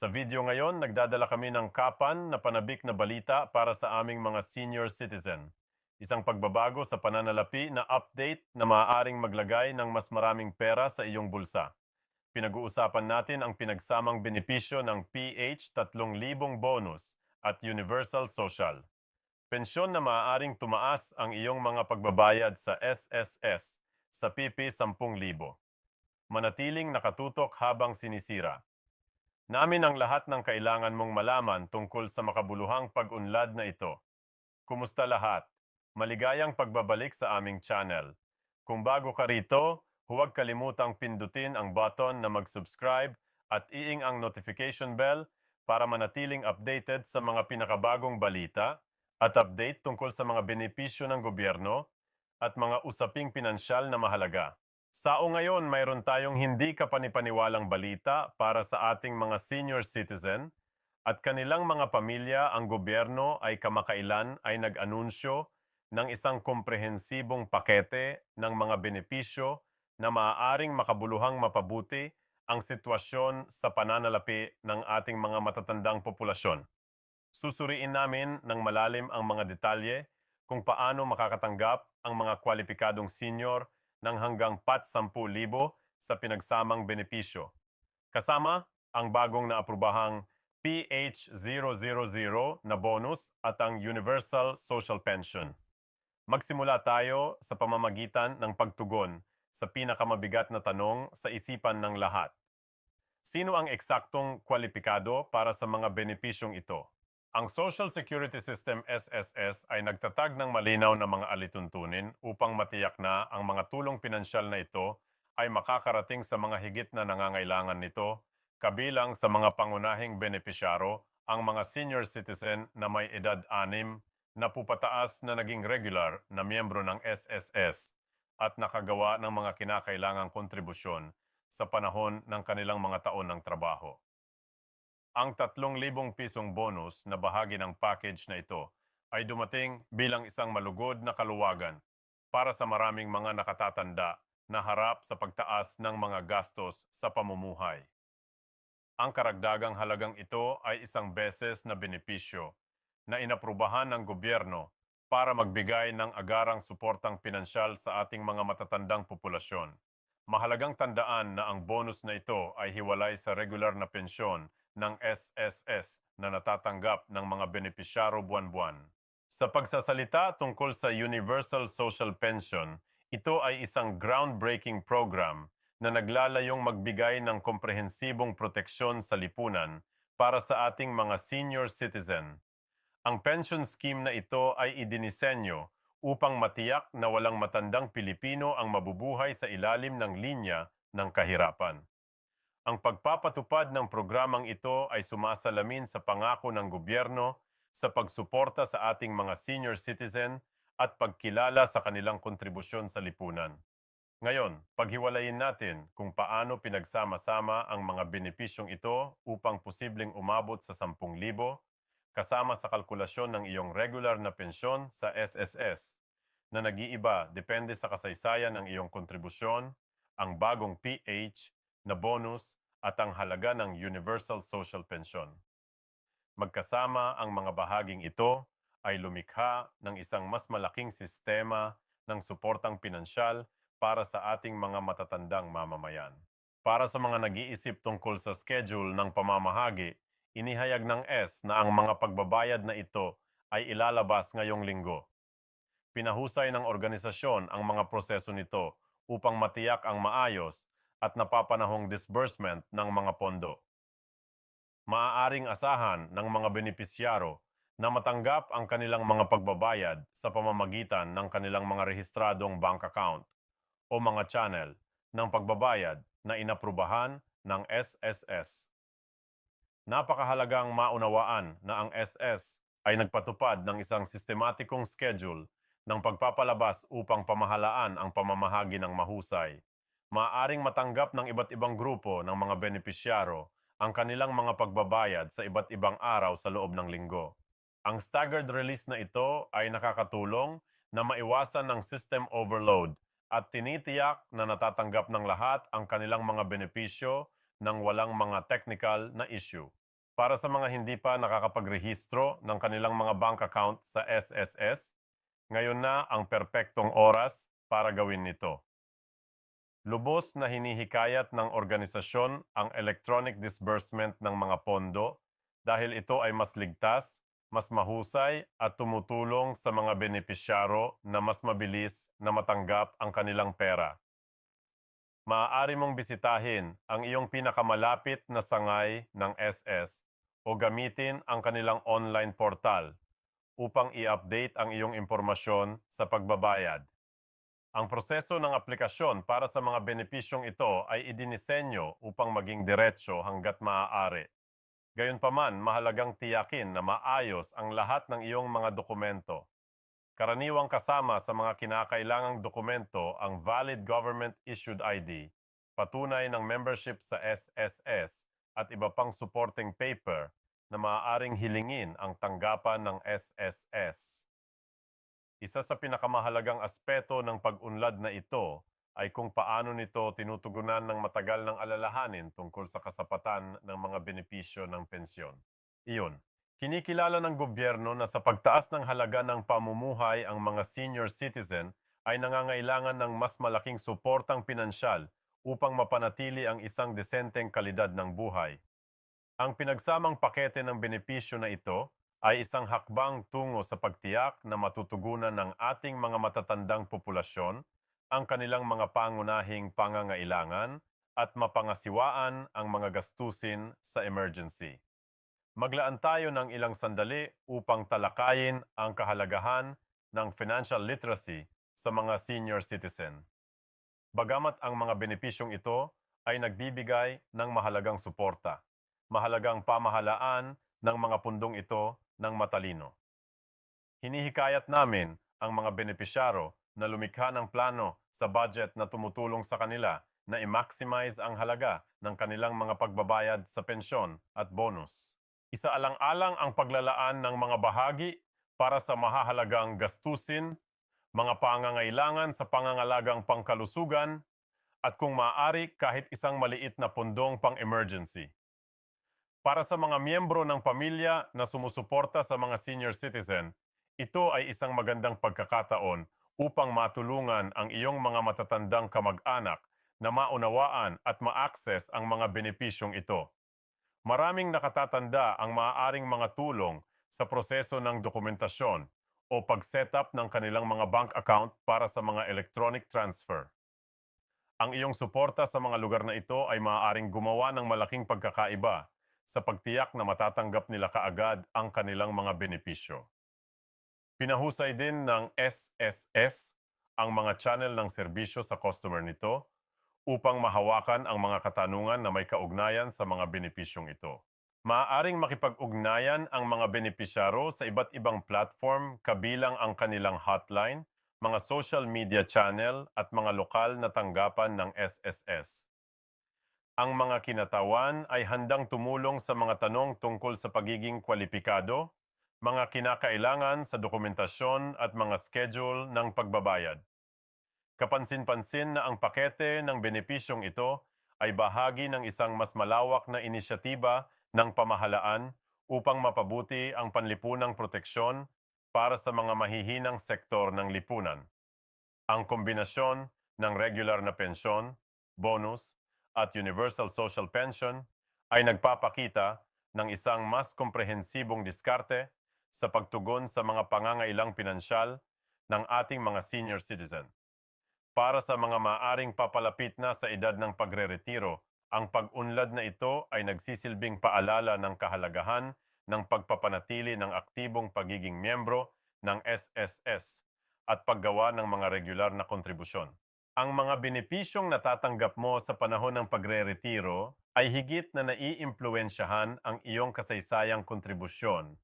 Sa video ngayon, nagdadala kami ng kapan na panabik na balita para sa aming mga senior citizen. Isang pagbabago sa pananalapi na update na maaaring maglagay ng mas maraming pera sa iyong bulsa. Pinag-uusapan natin ang pinagsamang benepisyo ng PH 3,000 bonus at Universal Social. Pensyon na maaaring tumaas ang iyong mga pagbabayad sa SSS sa PP 10,000. Manatiling nakatutok habang sinisira. Namin ang lahat ng kailangan mong malaman tungkol sa makabuluhang pag-unlad na ito. Kumusta lahat? Maligayang pagbabalik sa aming channel. Kung bago ka rito, huwag kalimutang pindutin ang button na mag-subscribe at iing ang notification bell para manatiling updated sa mga pinakabagong balita at update tungkol sa mga benepisyo ng gobyerno at mga usaping pinansyal na mahalaga. Sao ngayon mayroon tayong hindi kapanipaniwalang balita para sa ating mga senior citizen at kanilang mga pamilya ang gobyerno ay kamakailan ay nag-anunsyo ng isang komprehensibong pakete ng mga benepisyo na maaaring makabuluhang mapabuti ang sitwasyon sa pananalapi ng ating mga matatandang populasyon. Susuriin namin ng malalim ang mga detalye kung paano makakatanggap ang mga kwalipikadong senior ng hanggang pat 10,000 sa pinagsamang benepisyo. Kasama ang bagong naaprubahang PH000 na bonus at ang Universal Social Pension. Magsimula tayo sa pamamagitan ng pagtugon sa pinakamabigat na tanong sa isipan ng lahat. Sino ang eksaktong kwalipikado para sa mga benepisyong ito? Ang Social Security System SSS ay nagtatag ng malinaw na mga alituntunin upang matiyak na ang mga tulong pinansyal na ito ay makakarating sa mga higit na nangangailangan nito, kabilang sa mga pangunahing benepisyaro ang mga senior citizen na may edad 6 na pupataas na naging regular na miyembro ng SSS at nakagawa ng mga kinakailangang kontribusyon sa panahon ng kanilang mga taon ng trabaho. Ang 3,000 pisong bonus na bahagi ng package na ito ay dumating bilang isang malugod na kaluwagan para sa maraming mga nakatatanda na harap sa pagtaas ng mga gastos sa pamumuhay. Ang karagdagang halagang ito ay isang beses na benepisyo na inaprubahan ng gobyerno para magbigay ng agarang suportang pinansyal sa ating mga matatandang populasyon. Mahalagang tandaan na ang bonus na ito ay hiwalay sa regular na pensyon ng SSS na natatanggap ng mga benepisyaro buwan-buwan. Sa pagsasalita tungkol sa Universal Social Pension, ito ay isang groundbreaking program na naglalayong magbigay ng komprehensibong proteksyon sa lipunan para sa ating mga senior citizen. Ang pension scheme na ito ay idinisenyo upang matiyak na walang matandang Pilipino ang mabubuhay sa ilalim ng linya ng kahirapan. Ang pagpapatupad ng programang ito ay sumasalamin sa pangako ng gobyerno sa pagsuporta sa ating mga senior citizen at pagkilala sa kanilang kontribusyon sa lipunan. Ngayon, paghiwalayin natin kung paano pinagsama-sama ang mga benepisyong ito upang posibleng umabot sa 10,000 kasama sa kalkulasyon ng iyong regular na pensyon sa SSS na nag-iiba depende sa kasaysayan ng iyong kontribusyon, ang bagong PH na bonus at ang halaga ng Universal Social Pension. Magkasama ang mga bahaging ito ay lumikha ng isang mas malaking sistema ng suportang pinansyal para sa ating mga matatandang mamamayan. Para sa mga nag-iisip tungkol sa schedule ng pamamahagi, Inihayag ng S na ang mga pagbabayad na ito ay ilalabas ngayong linggo. Pinahusay ng organisasyon ang mga proseso nito upang matiyak ang maayos at napapanahong disbursement ng mga pondo. Maaaring asahan ng mga benepisyaro na matanggap ang kanilang mga pagbabayad sa pamamagitan ng kanilang mga rehistradong bank account o mga channel ng pagbabayad na inaprubahan ng SSS. Napakahalagang maunawaan na ang SS ay nagpatupad ng isang sistematikong schedule ng pagpapalabas upang pamahalaan ang pamamahagi ng mahusay. Maaring matanggap ng iba't ibang grupo ng mga benepisyaro ang kanilang mga pagbabayad sa iba't ibang araw sa loob ng linggo. Ang staggered release na ito ay nakakatulong na maiwasan ng system overload at tinitiyak na natatanggap ng lahat ang kanilang mga benepisyo ng walang mga technical na issue. Para sa mga hindi pa nakakapagrehistro ng kanilang mga bank account sa SSS, ngayon na ang perpektong oras para gawin nito. Lubos na hinihikayat ng organisasyon ang electronic disbursement ng mga pondo dahil ito ay mas ligtas, mas mahusay at tumutulong sa mga benepisyaro na mas mabilis na matanggap ang kanilang pera. Maaari mong bisitahin ang iyong pinakamalapit na sangay ng SS o gamitin ang kanilang online portal upang i-update ang iyong impormasyon sa pagbabayad. Ang proseso ng aplikasyon para sa mga benepisyong ito ay idinisenyo upang maging diretsyo hanggat maaari. Gayunpaman, mahalagang tiyakin na maayos ang lahat ng iyong mga dokumento. Karaniwang kasama sa mga kinakailangang dokumento ang valid government-issued ID, patunay ng membership sa SSS at iba pang supporting paper na maaaring hilingin ang tanggapan ng SSS. Isa sa pinakamahalagang aspeto ng pag-unlad na ito ay kung paano nito tinutugunan ng matagal ng alalahanin tungkol sa kasapatan ng mga benepisyo ng pensyon. Iyon, kinikilala ng gobyerno na sa pagtaas ng halaga ng pamumuhay ang mga senior citizen ay nangangailangan ng mas malaking suportang pinansyal upang mapanatili ang isang desenteng kalidad ng buhay. Ang pinagsamang pakete ng benepisyo na ito ay isang hakbang tungo sa pagtiyak na matutugunan ng ating mga matatandang populasyon ang kanilang mga pangunahing pangangailangan at mapangasiwaan ang mga gastusin sa emergency. Maglaan tayo ng ilang sandali upang talakayin ang kahalagahan ng financial literacy sa mga senior citizen. Bagamat ang mga benepisyong ito ay nagbibigay ng mahalagang suporta, mahalagang pamahalaan ng mga pundong ito ng matalino. Hinihikayat namin ang mga benepisyaro na lumikha ng plano sa budget na tumutulong sa kanila na i-maximize ang halaga ng kanilang mga pagbabayad sa pensyon at bonus. Isaalang-alang ang paglalaan ng mga bahagi para sa mahahalagang gastusin, mga pangangailangan sa pangangalagang pangkalusugan, at kung maaari kahit isang maliit na pundong pang-emergency. Para sa mga miyembro ng pamilya na sumusuporta sa mga senior citizen, ito ay isang magandang pagkakataon upang matulungan ang iyong mga matatandang kamag-anak na maunawaan at ma-access ang mga benepisyong ito. Maraming nakatatanda ang maaaring mga tulong sa proseso ng dokumentasyon o pag-setup ng kanilang mga bank account para sa mga electronic transfer. Ang iyong suporta sa mga lugar na ito ay maaaring gumawa ng malaking pagkakaiba sa pagtiyak na matatanggap nila kaagad ang kanilang mga benepisyo. Pinahusay din ng SSS ang mga channel ng serbisyo sa customer nito upang mahawakan ang mga katanungan na may kaugnayan sa mga benepisyong ito. Maaaring makipag-ugnayan ang mga benepisyaro sa iba't ibang platform kabilang ang kanilang hotline, mga social media channel at mga lokal na tanggapan ng SSS. Ang mga kinatawan ay handang tumulong sa mga tanong tungkol sa pagiging kwalipikado, mga kinakailangan sa dokumentasyon at mga schedule ng pagbabayad. Kapansin-pansin na ang pakete ng benepisyong ito ay bahagi ng isang mas malawak na inisyatiba ng pamahalaan upang mapabuti ang panlipunang proteksyon para sa mga mahihinang sektor ng lipunan. Ang kombinasyon ng regular na pensyon, bonus, at universal social pension ay nagpapakita ng isang mas komprehensibong diskarte sa pagtugon sa mga pangangailang pinansyal ng ating mga senior citizen. Para sa mga maaring papalapit na sa edad ng pagreretiro, ang pag-unlad na ito ay nagsisilbing paalala ng kahalagahan ng pagpapanatili ng aktibong pagiging miyembro ng SSS at paggawa ng mga regular na kontribusyon. Ang mga benepisyong natatanggap mo sa panahon ng pagre-retiro ay higit na naiimpluensyahan ang iyong kasaysayang kontribusyon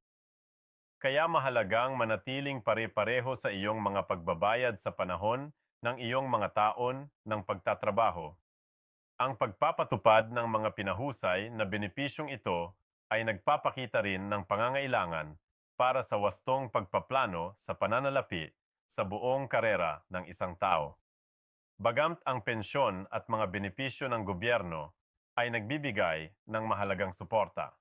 kaya mahalagang manatiling pare-pareho sa iyong mga pagbabayad sa panahon ng iyong mga taon ng pagtatrabaho. Ang pagpapatupad ng mga pinahusay na benepisyong ito ay nagpapakita rin ng pangangailangan para sa wastong pagpaplano sa pananalapi sa buong karera ng isang tao. Bagamt ang pensyon at mga benepisyo ng gobyerno ay nagbibigay ng mahalagang suporta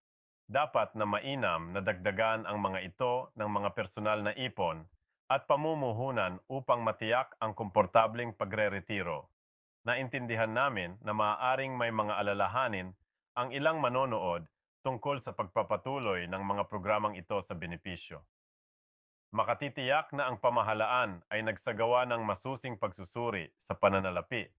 Dapat na mainam na dagdagan ang mga ito ng mga personal na ipon at pamumuhunan upang matiyak ang komportableng pagre-retiro. Naintindihan namin na maaaring may mga alalahanin ang ilang manonood tungkol sa pagpapatuloy ng mga programang ito sa benepisyo. Makatitiyak na ang pamahalaan ay nagsagawa ng masusing pagsusuri sa pananalapi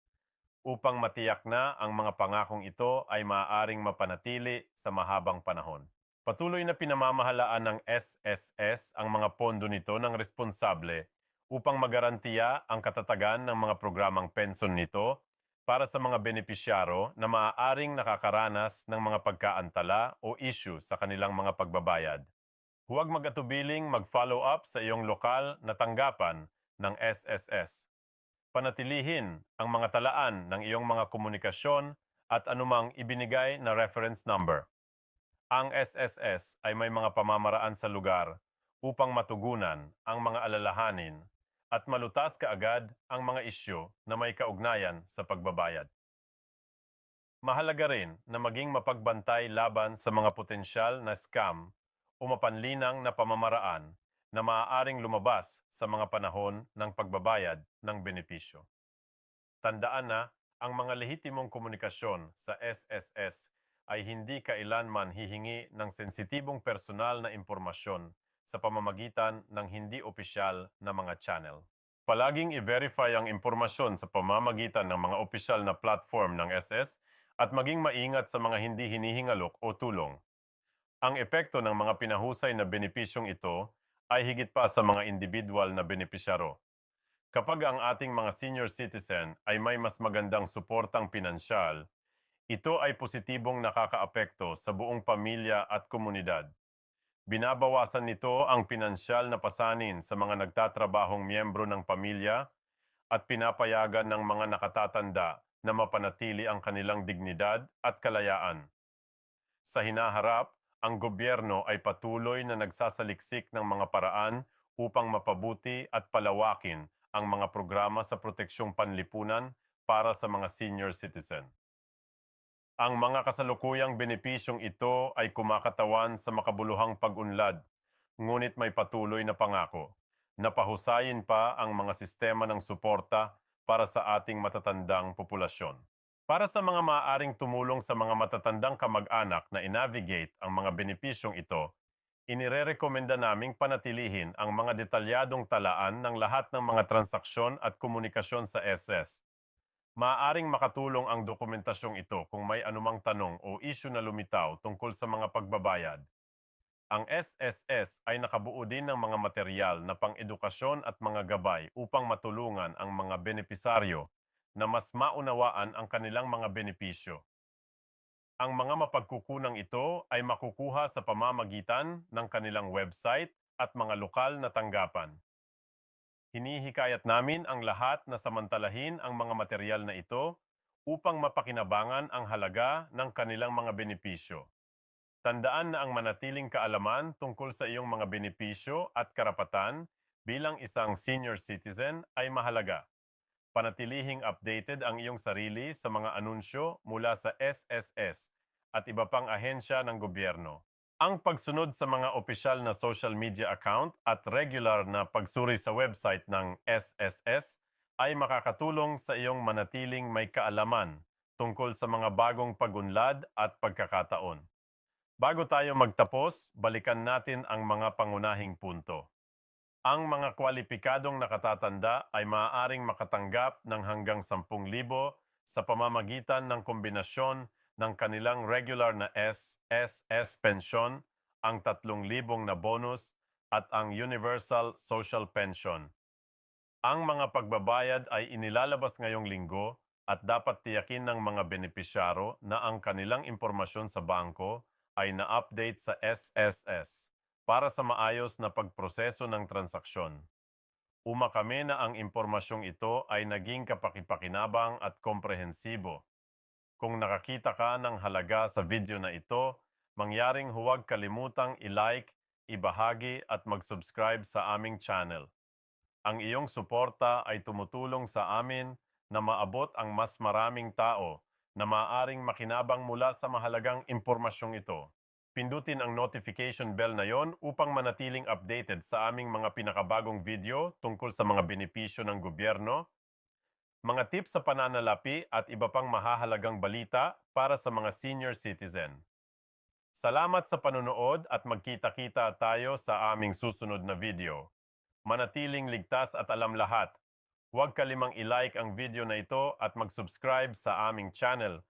upang matiyak na ang mga pangakong ito ay maaaring mapanatili sa mahabang panahon. Patuloy na pinamamahalaan ng SSS ang mga pondo nito ng responsable upang magarantiya ang katatagan ng mga programang pension nito para sa mga benepisyaro na maaaring nakakaranas ng mga pagkaantala o issue sa kanilang mga pagbabayad. Huwag mag-atubiling mag-follow up sa iyong lokal na tanggapan ng SSS. Panatilihin ang mga talaan ng iyong mga komunikasyon at anumang ibinigay na reference number. Ang SSS ay may mga pamamaraan sa lugar upang matugunan ang mga alalahanin at malutas kaagad ang mga isyu na may kaugnayan sa pagbabayad. Mahalaga rin na maging mapagbantay laban sa mga potensyal na scam o mapanlinang na pamamaraan na maaaring lumabas sa mga panahon ng pagbabayad ng benepisyo. Tandaan na ang mga lehitimong komunikasyon sa SSS ay hindi kailanman hihingi ng sensitibong personal na impormasyon sa pamamagitan ng hindi opisyal na mga channel. Palaging i-verify ang impormasyon sa pamamagitan ng mga opisyal na platform ng SS at maging maingat sa mga hindi hinihingalok o tulong. Ang epekto ng mga pinahusay na benepisyong ito ay higit pa sa mga individual na benepisyaro. Kapag ang ating mga senior citizen ay may mas magandang suportang pinansyal, ito ay positibong nakakaapekto sa buong pamilya at komunidad. Binabawasan nito ang pinansyal na pasanin sa mga nagtatrabahong miyembro ng pamilya at pinapayagan ng mga nakatatanda na mapanatili ang kanilang dignidad at kalayaan. Sa hinaharap, ang gobyerno ay patuloy na nagsasaliksik ng mga paraan upang mapabuti at palawakin ang mga programa sa proteksyong panlipunan para sa mga senior citizen. Ang mga kasalukuyang benepisyong ito ay kumakatawan sa makabuluhang pag-unlad, ngunit may patuloy na pangako na pahusayin pa ang mga sistema ng suporta para sa ating matatandang populasyon. Para sa mga maaaring tumulong sa mga matatandang kamag-anak na i-navigate ang mga benepisyong ito, inirerekomenda naming panatilihin ang mga detalyadong talaan ng lahat ng mga transaksyon at komunikasyon sa SS Maaaring makatulong ang dokumentasyong ito kung may anumang tanong o isyu na lumitaw tungkol sa mga pagbabayad. Ang SSS ay nakabuo din ng mga material na pang-edukasyon at mga gabay upang matulungan ang mga benepisaryo na mas maunawaan ang kanilang mga benepisyo. Ang mga mapagkukunang ito ay makukuha sa pamamagitan ng kanilang website at mga lokal na tanggapan. Hinihikayat namin ang lahat na samantalahin ang mga material na ito upang mapakinabangan ang halaga ng kanilang mga benepisyo. Tandaan na ang manatiling kaalaman tungkol sa iyong mga benepisyo at karapatan bilang isang senior citizen ay mahalaga. Panatilihing updated ang iyong sarili sa mga anunsyo mula sa SSS at iba pang ahensya ng gobyerno. Ang pagsunod sa mga opisyal na social media account at regular na pagsuri sa website ng SSS ay makakatulong sa iyong manatiling may kaalaman tungkol sa mga bagong pagunlad at pagkakataon. Bago tayo magtapos, balikan natin ang mga pangunahing punto. Ang mga kwalipikadong nakatatanda ay maaaring makatanggap ng hanggang 10,000 sa pamamagitan ng kombinasyon ng kanilang regular na SSS pension, ang 3,000 na bonus at ang Universal Social Pension. Ang mga pagbabayad ay inilalabas ngayong linggo at dapat tiyakin ng mga benepisyaro na ang kanilang impormasyon sa bangko ay na-update sa SSS para sa maayos na pagproseso ng transaksyon. Uma kami na ang impormasyong ito ay naging kapakipakinabang at komprehensibo kung nakakita ka ng halaga sa video na ito, mangyaring huwag kalimutang i-like, ibahagi at mag-subscribe sa aming channel. Ang iyong suporta ay tumutulong sa amin na maabot ang mas maraming tao na maaring makinabang mula sa mahalagang impormasyong ito. Pindutin ang notification bell na yon upang manatiling updated sa aming mga pinakabagong video tungkol sa mga benepisyo ng gobyerno, mga tips sa pananalapi at iba pang mahahalagang balita para sa mga senior citizen. Salamat sa panunood at magkita-kita tayo sa aming susunod na video. Manatiling ligtas at alam lahat. Huwag kalimang i-like ang video na ito at mag-subscribe sa aming channel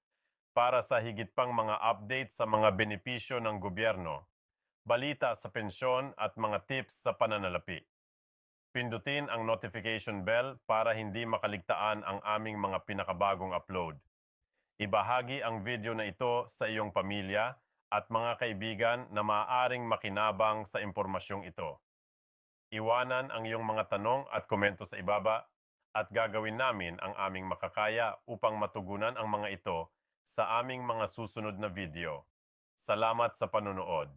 para sa higit pang mga update sa mga benepisyo ng gobyerno, balita sa pensyon at mga tips sa pananalapi. Pindutin ang notification bell para hindi makaligtaan ang aming mga pinakabagong upload. Ibahagi ang video na ito sa iyong pamilya at mga kaibigan na maaaring makinabang sa impormasyong ito. Iwanan ang iyong mga tanong at komento sa ibaba at gagawin namin ang aming makakaya upang matugunan ang mga ito sa aming mga susunod na video. Salamat sa panunood.